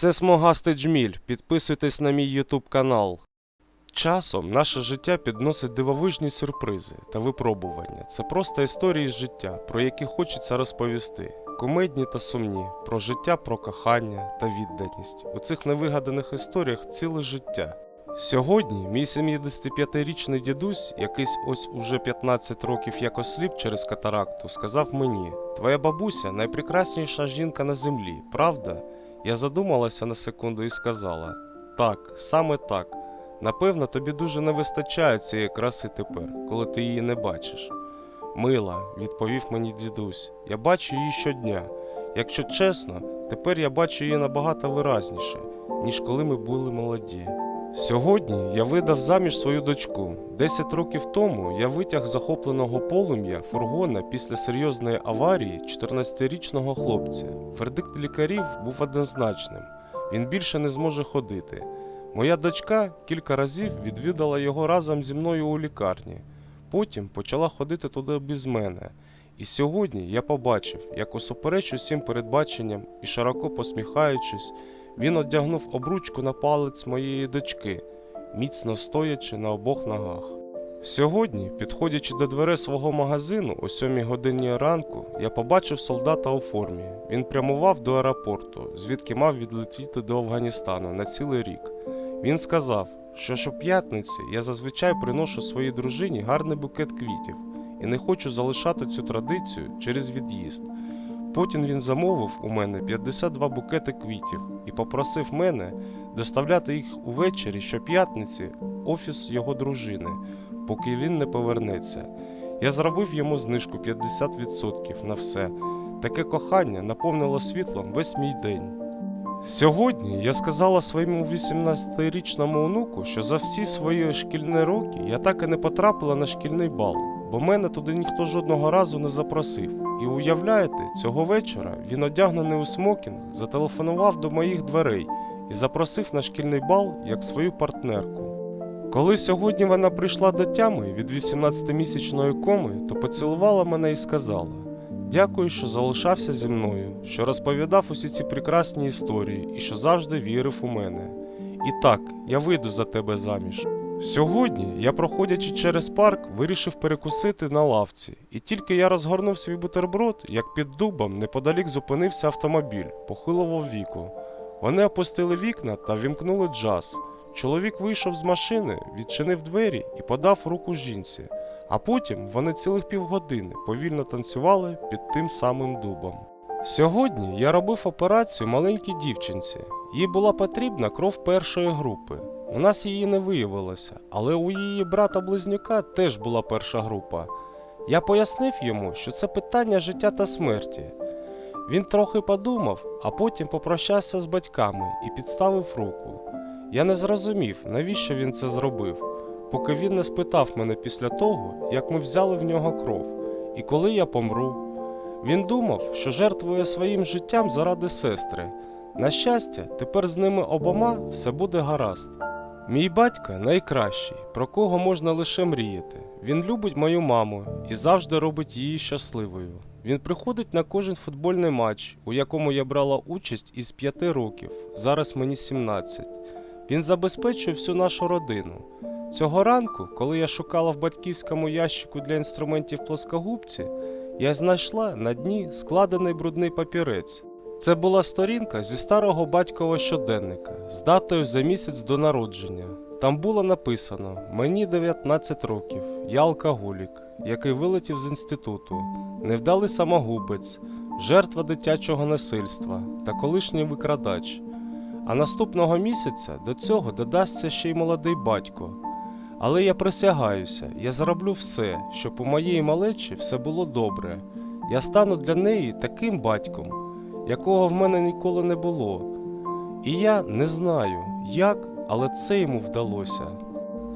Це смугастий джміль. Підписуйтесь на мій ютуб канал. Часом наше життя підносить дивовижні сюрпризи та випробування. Це просто історії з життя, про які хочеться розповісти. Комедні та сумні, про життя, про кохання та відданість. У цих невигаданих історіях ціле життя. Сьогодні мій 75-річний дідусь, якийсь ось уже 15 років як осліп через катаракту, сказав мені: Твоя бабуся найпрекрасніша жінка на землі, правда? Я задумалася на секунду і сказала: Так, саме так. Напевно, тобі дуже не вистачає цієї краси тепер, коли ти її не бачиш. Мила, відповів мені дідусь, я бачу її щодня. Якщо чесно, тепер я бачу її набагато виразніше, ніж коли ми були молоді. Сьогодні я видав заміж свою дочку. Десять років тому я витяг захопленого полум'я фургона після серйозної аварії 14-річного хлопця. Вердикт лікарів був однозначним: він більше не зможе ходити. Моя дочка кілька разів відвідала його разом зі мною у лікарні. Потім почала ходити туди без мене. І сьогодні я побачив, як усупереч усім передбаченням і широко посміхаючись, він одягнув обручку на палець моєї дочки, міцно стоячи на обох ногах. Сьогодні, підходячи до дверей свого магазину о 7 годині ранку, я побачив солдата у формі. Він прямував до аеропорту, звідки мав відлетіти до Афганістану на цілий рік. Він сказав, що щоп'ятниці я зазвичай приношу своїй дружині гарний букет квітів і не хочу залишати цю традицію через від'їзд. Потім він замовив у мене 52 букети квітів і попросив мене доставляти їх увечері щоп'ятниці в офіс його дружини, поки він не повернеться. Я зробив йому знижку 50% на все. Таке кохання наповнило світлом весь мій день. Сьогодні я сказала своєму 18-річному онуку, що за всі свої шкільні роки я так і не потрапила на шкільний бал, бо мене туди ніхто жодного разу не запросив. І уявляєте, цього вечора він одягнений у смокінг, зателефонував до моїх дверей і запросив на шкільний бал як свою партнерку. Коли сьогодні вона прийшла до тями від 18-місячної коми, то поцілувала мене і сказала: Дякую, що залишався зі мною, що розповідав усі ці прекрасні історії і що завжди вірив у мене. І так, я вийду за тебе заміж. Сьогодні я, проходячи через парк, вирішив перекусити на лавці, і тільки я розгорнув свій бутерброд, як під дубом неподалік зупинився автомобіль, похилого віку. Вони опустили вікна та вімкнули джаз. Чоловік вийшов з машини, відчинив двері і подав руку жінці. А потім вони цілих півгодини повільно танцювали під тим самим дубом. Сьогодні я робив операцію маленькій дівчинці. Їй була потрібна кров першої групи. У нас її не виявилося, але у її брата-близнюка теж була перша група. Я пояснив йому, що це питання життя та смерті. Він трохи подумав, а потім попрощався з батьками і підставив руку. Я не зрозумів, навіщо він це зробив, поки він не спитав мене після того, як ми взяли в нього кров, і коли я помру. Він думав, що жертвує своїм життям заради сестри. На щастя, тепер з ними обома все буде гаразд. Мій батько найкращий, про кого можна лише мріяти. Він любить мою маму і завжди робить її щасливою. Він приходить на кожен футбольний матч, у якому я брала участь із 5 років, зараз мені 17. Він забезпечує всю нашу родину. Цього ранку, коли я шукала в батьківському ящику для інструментів плоскогубці, я знайшла на дні складений брудний папірець. Це була сторінка зі старого батькового щоденника з датою за місяць до народження. Там було написано: Мені 19 років, я алкоголік, який вилетів з інституту, невдалий самогубець, жертва дитячого насильства та колишній викрадач. А наступного місяця до цього додасться ще й молодий батько. Але я присягаюся, я зроблю все, щоб у моєї малечі все було добре. Я стану для неї таким батьком, якого в мене ніколи не було. І я не знаю, як, але це йому вдалося.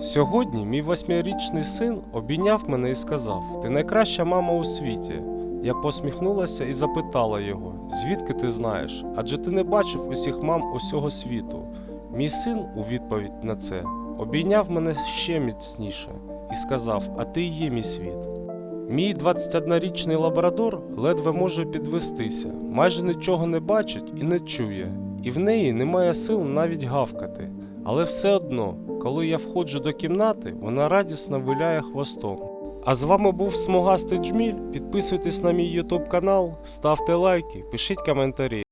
Сьогодні мій восьмирічний син обійняв мене і сказав: Ти найкраща мама у світі. Я посміхнулася і запитала його, звідки ти знаєш? Адже ти не бачив усіх мам усього світу. Мій син у відповідь на це обійняв мене ще міцніше і сказав: А ти є мій світ. Мій 21-річний лабрадор ледве може підвестися, майже нічого не бачить і не чує. і в неї немає сил навіть гавкати. Але все одно, коли я входжу до кімнати, вона радісно виляє хвостом. А з вами був Смугастий Джміль. Підписуйтесь на мій YouTube канал, ставте лайки, пишіть коментарі.